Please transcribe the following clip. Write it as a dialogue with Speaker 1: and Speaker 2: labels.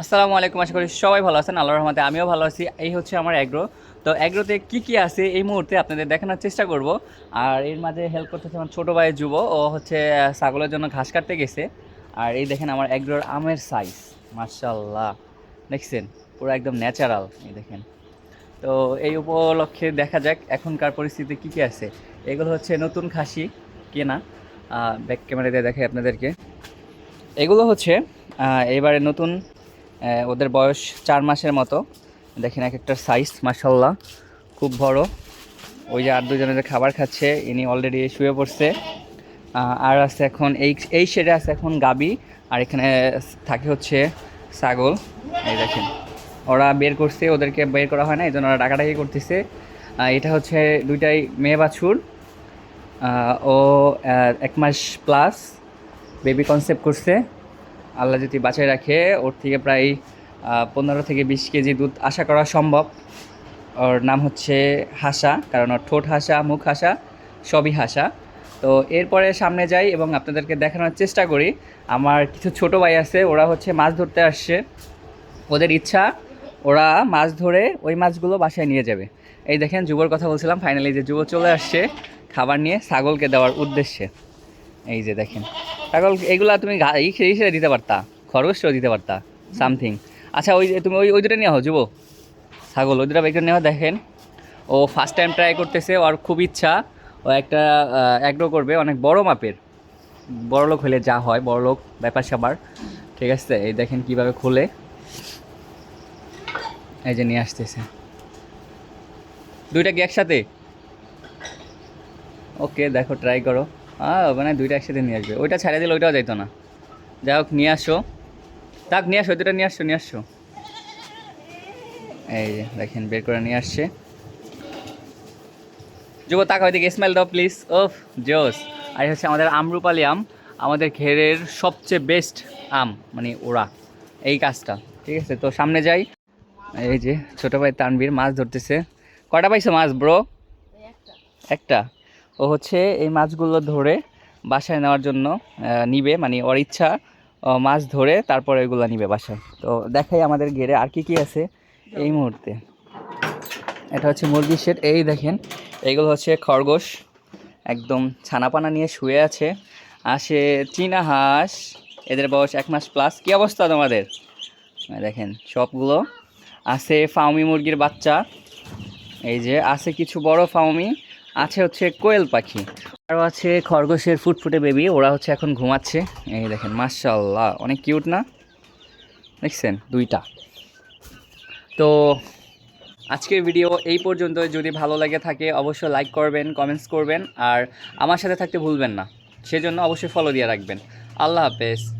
Speaker 1: আসসালামু আলাইকুম, আশা করি সবাই ভালো আছেন, আল্লাহর রহমতে আমিও ভালো আছি। এই হচ্ছে আমার অ্যাগ্রো তো অ্যাগ্রোতে কি কি আছে এই মুহূর্তে আপনাদের দেখানোর চেষ্টা করব। আর এর মাঝে হেল্প করতেছে আমার ছোটো ভাইয়ের যুব ও হচ্ছে ছাগলের জন্য ঘাস কাটতে গেছে। আর এই দেখেন আমার অ্যাগ্রোর আমের সাইজ মার্শাল্লাহ দেখছেন? পুরো একদম ন্যাচারাল এই দেখেন। তো এই উপলক্ষে দেখা যাক এখনকার পরিস্থিতি কি কি আছে। এগুলো হচ্ছে নতুন খাসি কেনা। ব্যাক ক্যামেরাতে দেখে আপনাদেরকে। এগুলো হচ্ছে এবারে নতুন ওদের বয়স চার মাসের মতো। দেখেন এক একটা সাইজ মাসাল্লাহ খুব বড়। ওই যে আর দুজনে যে খাবার খাচ্ছে, ইনি অলরেডি শুয়ে পড়ছে। আর আছে এখন, এই এই শেডে আছে এখন গাবি, আর এখানে থাকে হচ্ছে ছাগল। এই দেখেন, ওরা বের করছে, ওদেরকে বের করা হয় না এই জন্য ওরা ডাকাডাকি করতেছে। এটা হচ্ছে দুইটাই মেয়ে বাছুর। ও এক মাস প্লাস বেবি কনসেপ্ট করছে। আল্লাহ যদি বাঁচায় রাখে, ওর থেকে প্রায় পনেরো থেকে বিশ কেজি দুধ আশা করা সম্ভব। ওর নাম হচ্ছে হাসা, কারণ ওর ঠোঁট হাসা, মুখ হাসা, সবই হাসা। তো এরপরে সামনে যাই এবং আপনাদেরকে দেখানোর চেষ্টা করি। আমার কিছু ছোট ভাই আছে, ওরা হচ্ছে মাছ ধরতে আসছে। ওদের ইচ্ছা, ওরা মাছ ধরে ওই মাছগুলো বাসায় নিয়ে যাবে। এই দেখেন, যুবর কথা বলছিলাম ফাইনালি যে যুব চলে আসছে, খাবার নিয়ে ছাগলকে দেওয়ার উদ্দেশ্যে। এই যে দেখেন। ছাগল এগুলা তুমি হিসেবে দিতে পারতা। খরগোশও দিতে পারতা সামথিং আচ্ছা ওই তুমি ওই ওই দুটো নিয়ে যুব ছাগল, ওই দুটো বের করে নেওয়া দেখেন। ও ফার্স্ট টাইম ট্রাই করতেছে, ওর খুব ইচ্ছা। ও একটা অ্যাগ্রো করবে, অনেক বড় মাপের। বড় লোক হলে যা হয়, বড় লোক, ব্যাপার স্যাপার। ঠিক আছে, এই দেখেন কীভাবে খোলে। এই যে নিয়ে আসতেছে। দুইটা কি একসাথে? ওকে, দেখো ট্রাই করো। হ্যাঁ মানে দুইটা একসাথে নিয়ে আসবে। ওইটা ছেড়ে দিলে ওইটাও যাইতো না। যাই হোক নিয়ে আসো। তাক নিয়ে আসো দুটা নিয়ে আসছো নিয়ে আসছো এই যে দেখেন বের করে নিয়ে আসছে। যুব তাক ওইদিকে স্মেল দাও প্লিজ ওফ জোস। আর হচ্ছে আমাদের আমরুপালি আম। আমাদের ঘেরের সবচেয়ে বেস্ট আম মানে ওরা। এই কাজটা ঠিক আছে? তো সামনে যাই। এই যে ছোটো ভাই তানবীর মাছ ধরতেছে। কটা পাইছো মাছ ব্রো একটা? ও হচ্ছে এই মাছগুলো ধরে বাসায় নেওয়ার জন্য নিবে মানে ওর ইচ্ছা মাছ ধরে তারপরে এগুলো নিবে বাসায়। তো দেখাই আমাদের ঘেরে আর কি কি আছে এই মুহূর্তে। এটা হচ্ছে মুরগির শেড, এই দেখেন এইগুলো হচ্ছে খরগোশ, একদম ছানাপানা নিয়ে শুয়ে আছে। আসে চীনা হাঁস, এদের বয়স এক মাস প্লাস কি অবস্থা তোমাদের? দেখেন সবগুলো। আছে ফাউমি মুরগির বাচ্চা, এই যে আছে কিছু বড় ফাউমি আছে হচ্ছে কোয়েল পাখি। আরও আছে খরগোশের ফুটফুটে বেবি ওরা হচ্ছে এখন ঘুমাচ্ছে। এই দেখেন মার্শাল্লাহ অনেক কিউট না? দেখছেন, দুইটা। তো আজকের ভিডিও এই পর্যন্ত। যদি ভালো লাগে থাকে, অবশ্যই লাইক করবেন কমেন্টস করবেন, আর আমার সাথে থাকতে ভুলবেন না। সেজন্য অবশ্যই ফলো দিয়ে রাখবেন। আল্লাহ হাফেজ।